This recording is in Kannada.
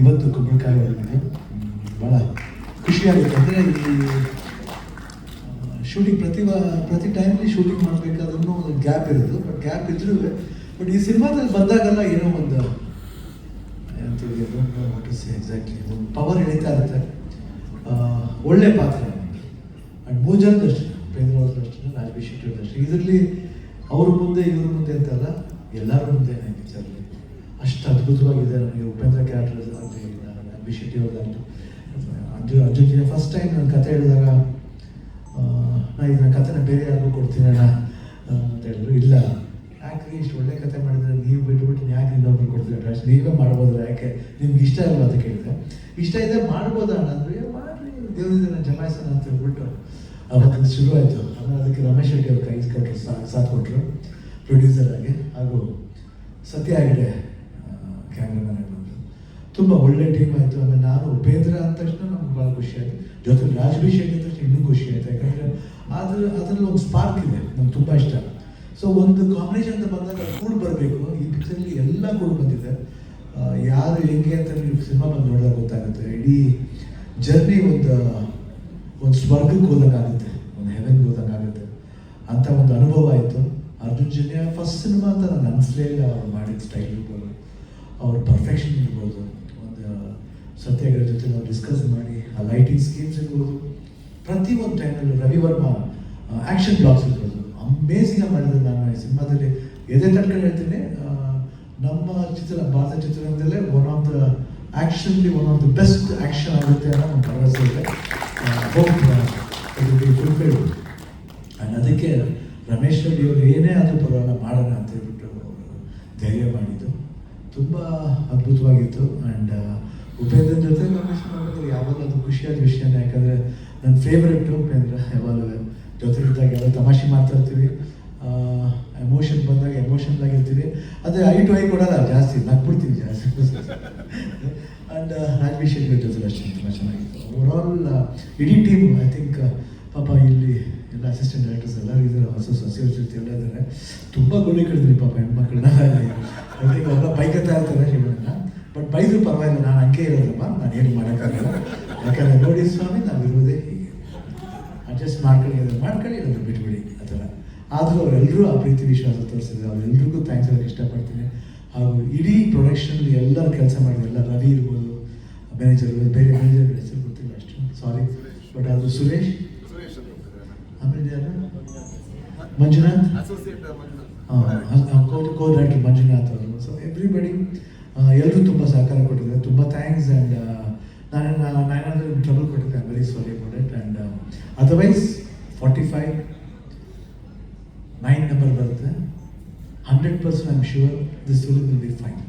ಇವತ್ತು ಕುಂಬಳಕಾಯಿ ಆಗಿದೆ ಭಾಳ ಖುಷಿಯಾಗುತ್ತೆ. ಅಂದರೆ ಈ ಶೂಟಿಂಗ್ ಪ್ರತಿ ಪ್ರತಿ ಟೈಮಲ್ಲಿ ಶೂಟಿಂಗ್ ಮಾಡಬೇಕಾದ್ರೂ ಒಂದು ಗ್ಯಾಪ್ ಇರೋದು ಬಟ್ ಗ್ಯಾಪ್ ಇದ್ರೂ ಬಟ್ ಈ ಸಿನಿಮಾದಲ್ಲಿ ಬಂದಾಗಲ್ಲ ಏನೋ ಒಂದು ಎಕ್ಸಾಕ್ಟ್ಲಿ ಒಂದು ಪವರ್ ಎಳಿತಾ ಇರುತ್ತೆ. ಒಳ್ಳೆ ಪಾತ್ರ ಆ್ಯಂಡ್ ಮೂರು ಅವ್ರದ್ದು ಅಷ್ಟೇ ಇದರಲ್ಲಿ ಅವ್ರ ಮುಂದೆ ಇವ್ರ ಮುಂದೆ ಅಂತಲ್ಲ ಎಲ್ಲರ ಮುಂದೆ ಪಿಕ್ಚರ್ಲಿ ಅಷ್ಟು ಅದ್ಭುತವಾಗಿದೆ ನನಗೆ ಉಪೇಂದ್ರ ಕ್ಯಾರೆಕ್ಟರ್ ಆಗಲಿ ಅಪ್ರಿಷಿಯೇಟಿವ್ ಆಗಲಿ ಅಂಜು ಅಂಜು ಅರ್ಜುನ್ಗೆ ಫಸ್ಟ್ ಟೈಮ್ ನಾನು ಕತೆ ಹೇಳಿದಾಗ ಆ, ನಾ ಇದನ್ನ ಕತೆನ ಬೇರೆ ಯಾರಿಗೂ ಕೊಡ್ತೀನಿ ಅಂತ ಹೇಳಿದ್ರು. ಇಲ್ಲ. ಯಾಕೆ ಇಷ್ಟು ಒಳ್ಳೆ ಕತೆ ಮಾಡಿದ್ರೆ ನೀವು ಬಿಟ್ಬಿಟ್ಟು ಯಾಕೆ ಇನ್ನೊಬ್ರು ಕೊಡ್ತೀರ ಅಷ್ಟು ನೀವೇ ಮಾಡ್ಬೋದು ಯಾಕೆ? ನಿಮ್ಗೆ ಇಷ್ಟ ಇಲ್ವಾ ಅಂತ ಕೇಳಿದೆ ಇಷ್ಟ ಇದೆ ಮಾಡ್ಬೋದಾ ಅಣ್ಣ ಅಂದ್ರೆ "ಏ, ಮಾಡ್ರಿ ದೇವರಿಂದ ಜಮಾಯಿಸೋಣ ಅಂತ ಹೇಳ್ಬಿಟ್ಟು. ಅವತ್ತು ಶುರು ಆಯಿತು ಆಮೇಲೆ ಅದಕ್ಕೆ ರಮೇಶ್ ಶೆಟ್ಟಿ ಅವ್ರ ಕೈ ಕೊಟ್ಟರು ಸಾಥ್ ಕೊಟ್ಟರು ಪ್ರೊಡ್ಯೂಸರ್ ಆಗಿ. ಹಾಗೂ ಸತ್ಯ ಆಗಿದೆ ಕ್ಯಾಮ್ರಾಮನ್ ಆಗಿ ತುಂಬ ಒಳ್ಳೆ ಟೀಮ್ ಆಯಿತು. ಆಮೇಲೆ ನಾನು ಉಪೇಂದ್ರ ಅಂದ ತಕ್ಷಣ ನಮ್ಗೆ ಭಾಳ ಖುಷಿ ಆಯಿತು. ಜೊತೆ ರಾಜಭೀ ಶೆಟ್ಟಿ ಅಂದ ತಕ್ಷಣ ಇನ್ನೂ ಖುಷಿ ಆಯಿತು. ಯಾಕಂದರೆ ಅದ್ರ ಅದರಲ್ಲಿ ಒಂದು ಸ್ಪಾರ್ಕ್ ಇದೆ. ನಮ್ಗೆ ತುಂಬ ಇಷ್ಟ. ಸೊ ಒಂದು ಕಾಂಬಿನೇಷನ್ ಅಂತ ಬಂದಾಗ ಕೂಡ ಬರಬೇಕು. ಈ ಪಿಕ್ಚರಲ್ಲಿ ಎಲ್ಲ ಕೂಡ ಬಂದಿದೆ. ಯಾರು ಹೆಂಗೆ ಅಂತ ನೀವು ಸಿನಿಮಾ ಬಂದು ನೋಡಿದಾಗ ಗೊತ್ತಾಗುತ್ತೆ. ಇಡೀ ಜರ್ನಿ ಒಂದು ಒಂದು ಸ್ವರ್ಗಕ್ಕೆ ಹೋದಂಗಾಗುತ್ತೆ ಒಂದು ಹೆವೆನ್ಗೆ ಹೋದಂಗಾಗುತ್ತೆ ಅಂತ ಒಂದು ಅನುಭವ ಆಯಿತು. ಅರ್ಜುನ್ ಜನ್ಯ ಫಸ್ಟ್ ಸಿನಿಮಾ ಅಂತ ನನ್ನ ಅನಿಸ್ಲೇ ಇಲ್ಲ, ಅವ್ರು ಮಾಡಿದ ಸ್ಟೈಲ್ ಇರ್ಬೋದು, ಅವ್ರ ಪರ್ಫೆಕ್ಷನ್ ಇರ್ಬೋದು. ಒಂದು ಸತ್ಯಗಳ ಜೊತೆ ನಾವು ಡಿಸ್ಕಸ್ ಮಾಡಿ, ಆ ಲೈಟಿಂಗ್ ಸ್ಕೀಮ್ಸ್ ಇರ್ಬೋದು. ಪ್ರತಿ ಒಂದು ಟೈಮಲ್ಲಿ ರವಿ ವರ್ಮಾ ಆ್ಯಕ್ಷನ್ ಬ್ಲಾಕ್ಸ್ ಇರ್ಬೋದು. ಅಮೇಸಿಂಗ್ ಆಗಿ ಮಾಡಿದ್ರು ನಾನು ಈ ಸಿನಿಮಾದಲ್ಲಿ. ಎದೆ ತಟ್ಕೊಂಡು ಹೇಳ್ತೀನಿ ನಮ್ಮ ಚಿತ್ರ, ಭಾರತ ಚಿತ್ರರಂಗದಲ್ಲೇ one of the ಆ್ಯಕ್ಷನ್ಲಿ one of the best action ಆಗುತ್ತೆ ಅನ್ನೋ ಒಂದು ಭರವಸೆ ಇದೆ ಹೋಪ್ ಫುಲ್ಫಿಲ್ ಆ್ಯಂಡ್ ಅದಕ್ಕೆ ರಮೇಶ್ ರೆಡ್ಡಿ ಅವರು ಏನೇ ಆದರೂ ಪರವಾಗಿಲ್ಲ, ಮಾಡೋಣ ಅಂತ ಹೇಳ್ಬಿಟ್ಟು ಧೈರ್ಯ ಮಾಡಿದ್ದು. ತುಂಬ ಅದ್ಭುತವಾಗಿತ್ತು. ಆ್ಯಂಡ್ ಉಪೇಂದ್ರ ಜೊತೆ ರಮೇಶ್ ಮಾಡಿದ್ರೆ ಯಾವಾಗಲೂ ಅದು ಖುಷಿಯಾದ ವಿಷಯನೇ ಯಾಕಂದರೆ ನನ್ನ ಫೇವ್ರೆಟ್ ಉಪೇಂದ್ರ ಯಾವಾಗಲೂ ಜೊತೆ ಇದ್ದಾಗ ಎಲ್ಲ ತಮಾಷೆ ಮಾತಾಡ್ತೀವಿ. ಎಮೋಷನ್ ಬಂದಾಗ ಎಮೋಷನಲ್ ಆಗಿರ್ತೀನಿ ಅದೇ ಐ ಟು ಐ ಕೊಡಲ್ಲ, ಜಾಸ್ತಿ ನಗ್ಬಿಡ್ತೀನಿ ಜಾಸ್ತಿ. ಆ್ಯಂಡ್ ಶೆಟ್ಟಿ ಜೊತೆ ಅಷ್ಟೇ, ತುಂಬ ಚೆನ್ನಾಗಿತ್ತು. ಓವರಾಲ್ ಇಡೀ ಟೀಮ್ ಐ ಥಿಂಕ್ ಪಾಪ ಇಲ್ಲಿ ಎಲ್ಲ ಅಸಿಸ್ಟೆಂಟ್ ಡೈರೆಕ್ಟರ್ಸ್ ಎಲ್ಲರೂ ಇದ್ದಾರೆ, ಹೊಸ ಸೊಸೈಟಿ ಜೊತೆ ಎಲ್ಲ ಇದ್ದಾರೆ. ತುಂಬ ಗುಳಿ ಕಡಿದ್ರಿ ಪಾಪ ಹೆಣ್ಮಕ್ಳನ್ನ ಐ ಥಿಂಕ್ ಅವರೆಲ್ಲ ಬೈಕತ್ತಾ ಇರ್ತಾರೆ ಶಿವಣ್ಣ. ಬಟ್ ಬೈದ್ರು ಪರವಾಗಿಲ್ಲ, ನಾನು ಹಂಗೆ ಇರೋದಮ್ಮ, ನಾನು ಏನು ಮಾಡೋಕ್ಕಾಗಲ್ಲ. ಯಾಕಂದರೆ ನೋಡಿ ಸ್ವಾಮಿ, ನಾವು ಇರೋದೇ ಹೀಗೆ. ಅಡ್ಜಸ್ಟ್ ಮಾಡ್ಕೊಳ್ಳಿ ಅದನ್ನು ಮಾಡ್ಕೊಳ್ಳಿ, ಅದನ್ನು ಬಿಟ್ಬಿಡಿ, ಆ ಥರ. ಆದರೂ ಅವರೆಲ್ಲರೂ ಆ ಪ್ರೀತಿ ವಿಶ್ವಾಸ ತೋರಿಸಿದ್ರು ಅವರೆಲ್ಲರಿಗೂ ಥ್ಯಾಂಕ್ಸ್ ಹೇಳಕ್ಕೆ ಇಷ್ಟಪಡ್ತೀನಿ. ಹಾಗೂ ಇಡೀ ಪ್ರೊಡಕ್ಷನ್ ಎಲ್ಲರೂ ಕೆಲಸ ಮಾಡಿದ್ರು. ಎಲ್ಲ ರವಿ ಇರ್ಬೋದು ಮ್ಯಾನೇಜರ್ ಬೇರೆ ಮ್ಯಾನೇಜರ್ ಹೆಸರು ಗೊತ್ತಿಲ್ಲ ಅಷ್ಟು. ಸಾರಿ ಬಟ್ ಅದು ಸುರೇಶ್. ಆಮೇಲೆ ಯಾರು ಮಂಜುನಾಥ್. ಕೋ ರೈಟರ್ ಮಂಜುನಾಥ್. ಅವರು. ಸೊ ಎವ್ರಿಬಡಿ ಎಲ್ಲರೂ ತುಂಬ ಸಹಕಾರ ಕೊಟ್ಟಿದ್ದಾರೆ. ತುಂಬ ಥ್ಯಾಂಕ್ಸ್ ಆ್ಯಂಡ್ ನಾನು ನಾನು ಟ್ರಬಲ್ ಕೊಟ್ಟಿದ್ದೆ very sorry about it and otherwise forty five nine number ಬರುತ್ತೆ hundred percent I am sure this will will be fine